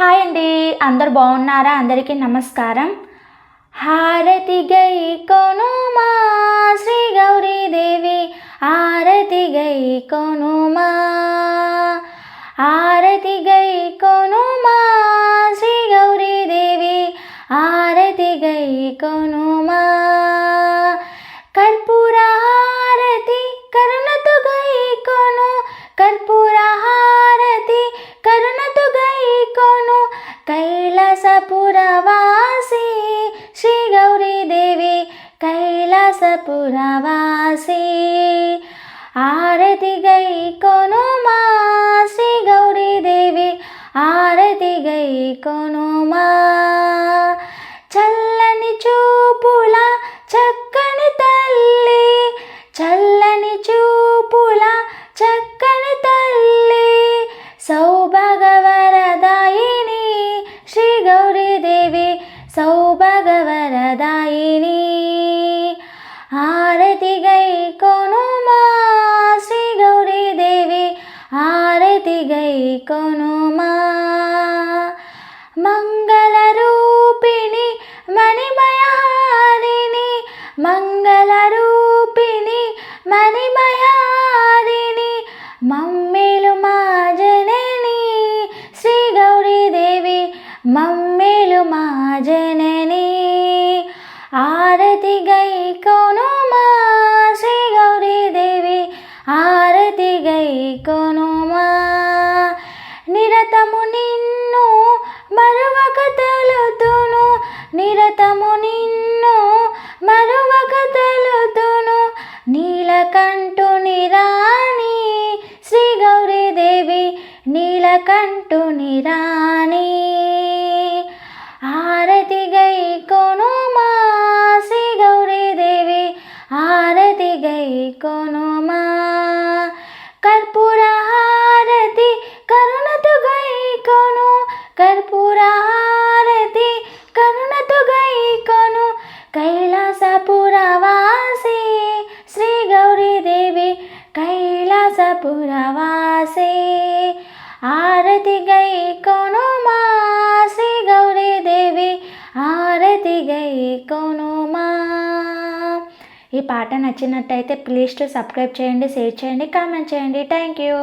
Hi అండి. అందరు బాగున్నారా? అందరికీ నమస్కారం. హారతి గై కొనుమా శ్రీ గౌరీదేవి హారతి గై కొనుమా ఆరతి గై కొనుమా శ్రీ గౌరీదేవి ఆరతి గై కొనుమా కైలాసపురవాసి శ్రీ గౌరీదేవి కైలాసపురవాసి ఆరతి గై కొనుమా శ్రీ గౌరీదేవి ఆరతి గై కొనుమా సౌభగవరదాయిని ఆరతి గై కొనుమా శ్రీ గౌరీదేవి. ఆరతి గై కొనుమా మంగళ రూపిణి మణిమయారిణి మంగళ రూపిణి మణిమయారిణి మమ్మేలు మా జనని శ్రీ గౌరీదేవి. మమ్మేలు మా జనని ఆరతి గై కొనుమా శ్రీ గౌరీదేవి ఆరతి గై కొనుమా నిరతము నిన్ను మరువక తలుతును. నిరతము నిన్ను మరువక తలుతును. నీలకంఠుని రాణి శ్రీ గౌరీదేవి నీలకంఠుని రాణి కొనుమా? కర్పూరహారతి కరుణతు గై కొను. కర్పూరహారతి కరుణతు గై కొను. కైలాసపురవాసి శ్రీ గౌరీదేవి కైలాసపురవాసి. ఆరతి గై కొనుమా? ఈ పాట నచ్చినట్టయితే ప్లీజ్ టు సబ్స్క్రైబ్ చేయండి షేర్ చేయండి కామెంట్ చేయండి. Thank you